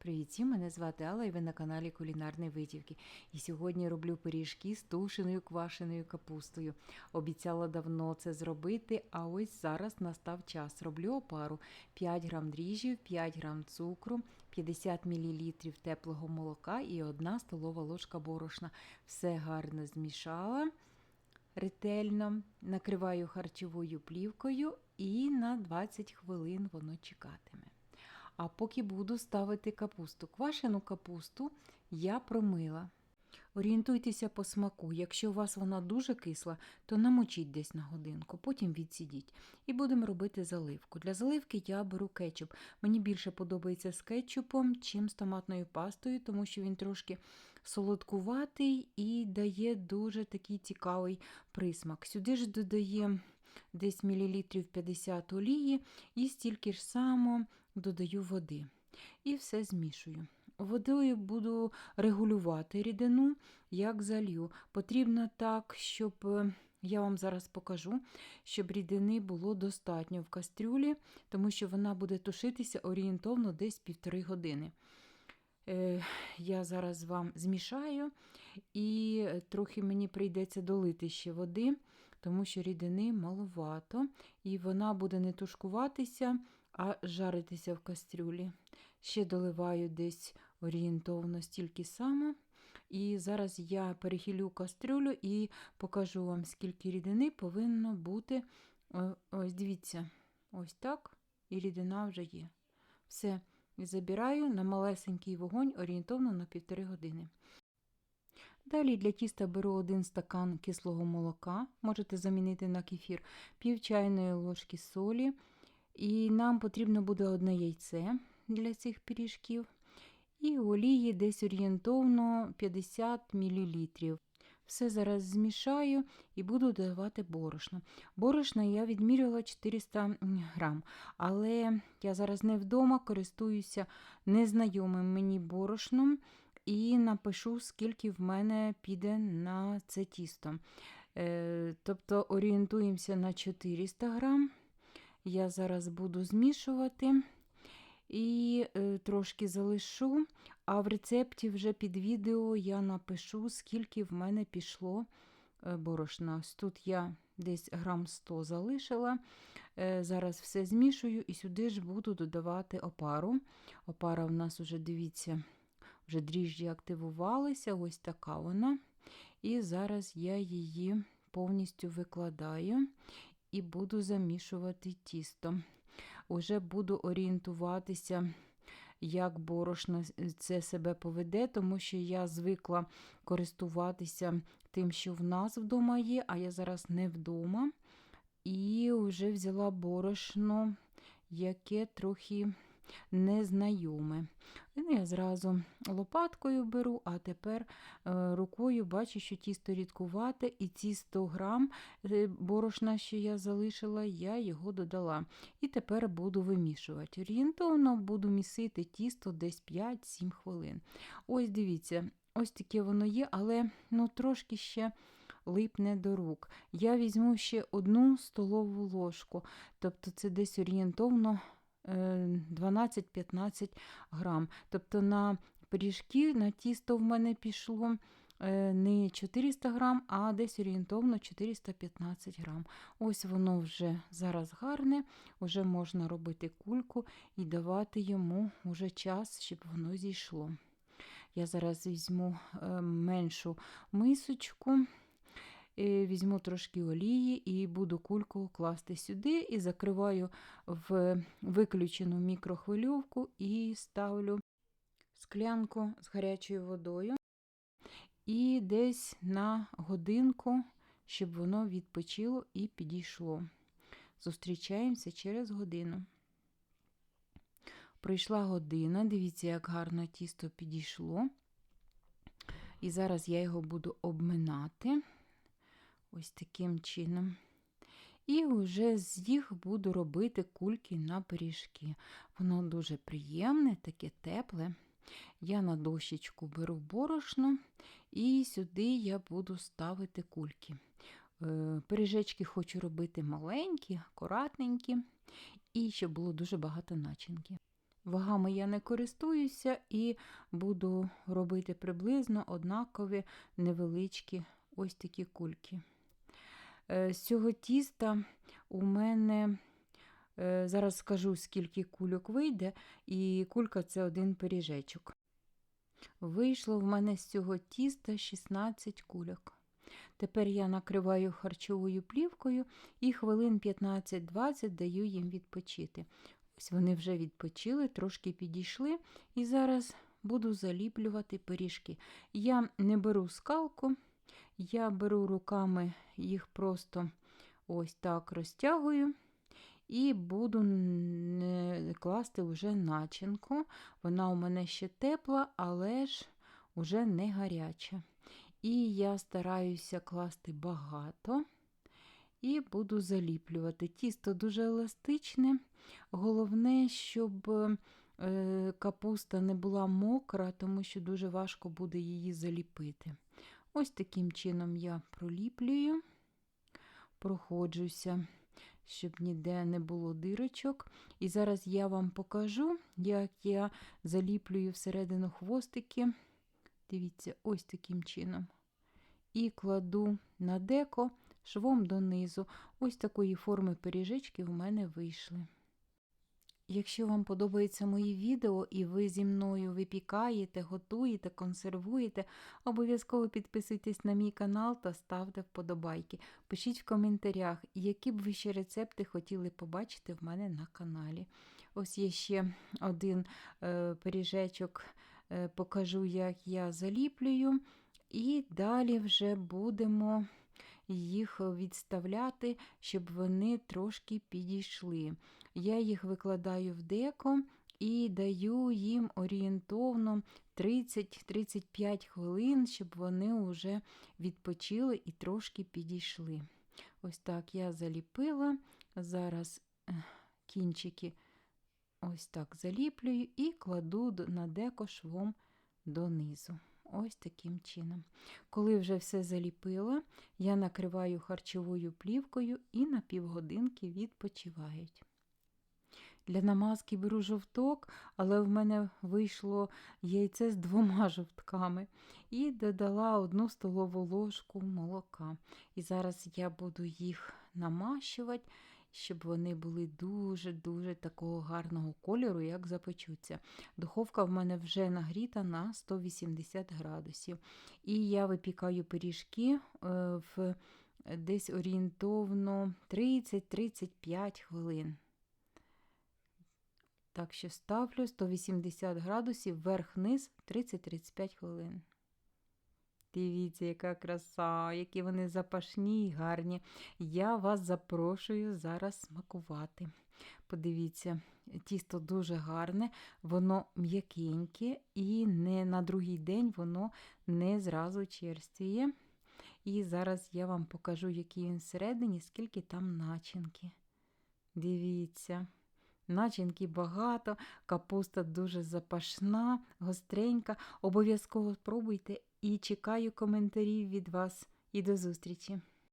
Привіт, мене звати Алла і ви на каналі Кулінарні Витівки. І сьогодні роблю пиріжки з тушеною квашеною капустою. Обіцяла давно це зробити, а ось зараз настав час. Роблю опару 5 грам дріжджів, 5 грам цукру, 50 мл теплого молока і 1 столова ложка борошна. Все гарно змішала ретельно, накриваю харчовою плівкою і на 20 хвилин воно чекатиме. А поки буду ставити капусту. Квашену капусту я промила. Орієнтуйтеся по смаку. Якщо у вас вона дуже кисла, то намочіть десь на годинку, потім відсідіть. І будемо робити заливку. Для заливки я беру кетчуп. Мені більше подобається з кетчупом, чим з томатною пастою, тому що він трошки солодкуватий і дає дуже такий цікавий присмак. Сюди ж додає десь мілілітрів 50 олії і стільки ж само додаю води. І все змішую. Водою буду регулювати рідину, як залью. Потрібно так, щоб е, я вам зараз покажу, щоб рідини було достатньо в кастрюлі, тому що вона буде тушитися орієнтовно десь півтори години. Е, Я зараз вам змішаю, і трохи мені прийдеться долити ще води, тому що рідини маловато, і вона буде не тушкуватися, а жаритися в кастрюлі. Ще доливаю десь орієнтовно стільки само. І зараз я перехилю кастрюлю і покажу вам, скільки рідини повинно бути. Ось дивіться, ось так, і рідина вже є. Все, забираю на малесенький вогонь орієнтовно на півтори години. Далі для тіста беру один стакан кислого молока, можете замінити на кефір, пів чайної ложки солі. І нам потрібно буде одне яйце для цих пиріжків. І олії десь орієнтовно 50 мл. Все зараз змішаю і буду додавати борошно. Борошна я відміряла 400 грам, але я зараз не вдома, користуюся незнайомим мені борошном і напишу, скільки в мене піде на це тісто. Е, тобто орієнтуємося на 400 грам. Я зараз буду змішувати і е, трошки залишу, а в рецепті вже під відео я напишу, скільки в мене пішло е, борошна. Тут я десь грам 100 залишила. Е, зараз все змішую і сюди ж буду додавати опару. Опара в нас вже, дивіться, вже дріжджі активувалися, ось така вона. І зараз я її повністю викладаю і буду замішувати тісто. Уже буду орієнтуватися, як борошно це себе поведе, тому що я звикла користуватися тим, що в нас вдома є, а я зараз не вдома. І вже взяла борошно, яке трохи незнайоме. Я зразу лопаткою беру, а тепер е, рукою бачу, що тісто рідкувате, і ці 100 грам е, борошна, що я залишила, я його додала. І тепер буду вимішувати. Орієнтовно буду місити тісто десь 5-7 хвилин. Ось дивіться, ось таке воно є, але ну, трошки ще. Липне до рук. Я візьму ще одну столову ложку, тобто це десь орієнтовно 12-15 грам. Тобто на пиріжки, на тісто в мене пішло е, не 400 грам, а десь орієнтовно 415 грам. Ось воно вже зараз гарне, вже можна робити кульку і давати йому вже час, щоб воно зійшло. Я зараз візьму е, меншу мисочку. Е, Візьму трошки олії і буду кульку класти сюди і закриваю в виключену мікрохвильовку і ставлю склянку з гарячою водою і десь на годинку, щоб воно відпочило і підійшло. Зустрічаємося через годину. Пройшла година, дивіться, як гарно тісто підійшло. І зараз я його буду обминати. Ось таким чином. І вже з їх буду робити кульки на пиріжки. Воно дуже приємне, таке тепле. Я на дощечку беру борошно, і сюди я буду ставити кульки. Е, Пиріжечки хочу робити маленькі, акуратненькі, і щоб було дуже багато начинки. Вагами я не користуюся і буду робити приблизно однакові невеличкі ось такі кульки. Е, З цього тіста у мене е, зараз скажу, скільки кульок вийде, і кулька це один пиріжечок. Вийшло в мене з цього тіста 16 кульок. Тепер я накриваю харчовою плівкою і хвилин 15-20 даю їм відпочити. Ось вони вже відпочили, трошки підійшли, і зараз буду заліплювати пиріжки. Я не беру скалку, я беру руками їх просто ось так розтягую. І буду класти вже начинку. Вона у мене ще тепла, але ж уже не гаряча. І я стараюся класти багато і буду заліплювати. Тісто дуже еластичне. Головне, щоб е, капуста не була мокра, тому що дуже важко буде її заліпити. Ось таким чином я проліплюю, проходжуся, щоб ніде не було дирочок. І зараз я вам покажу, як я заліплюю всередину хвостики. Дивіться, ось таким чином. І кладу на деко швом донизу. Ось такої форми пиріжечки у мене вийшли. Якщо вам подобаються мої відео і ви зі мною випікаєте, готуєте, консервуєте, обов'язково підписуйтесь на мій канал та ставте вподобайки. Пишіть в коментарях, які б ви ще рецепти хотіли побачити в мене на каналі. Ось є ще один е, пиріжечок, е, покажу, як я заліплюю. І далі вже будемо їх відставляти, щоб вони трошки підійшли. Я їх викладаю в деко і даю їм орієнтовно 30-35 хвилин, щоб вони вже відпочили і трошки підійшли. Ось так я заліпила. Зараз кінчики ось так заліплюю і кладу на деко швом донизу. Ось таким чином. Коли вже все заліпила, я накриваю харчовою плівкою і на півгодинки відпочивають. Для намазки беру жовток, але в мене вийшло яйце з двома жовтками. І додала одну столову ложку молока. І зараз я буду їх намащувати, щоб вони були дуже-дуже такого гарного кольору, як запечуться. Духовка в мене вже нагріта на 180 градусів. І я випікаю пиріжки е, в десь орієнтовно 30-35 хвилин. Так що ставлю 180 градусів вверх-вниз 30-35 хвилин. Дивіться, яка краса, які вони запашні і гарні. Я вас запрошую зараз смакувати. Подивіться, тісто дуже гарне, воно м'якеньке і не на другий день воно не зразу черствіє. І зараз я вам покажу, який він всередині, скільки там начинки. Дивіться. Начинки багато, капуста дуже запашна, гостренька. Обов'язково спробуйте і чекаю коментарів від вас. І до зустрічі!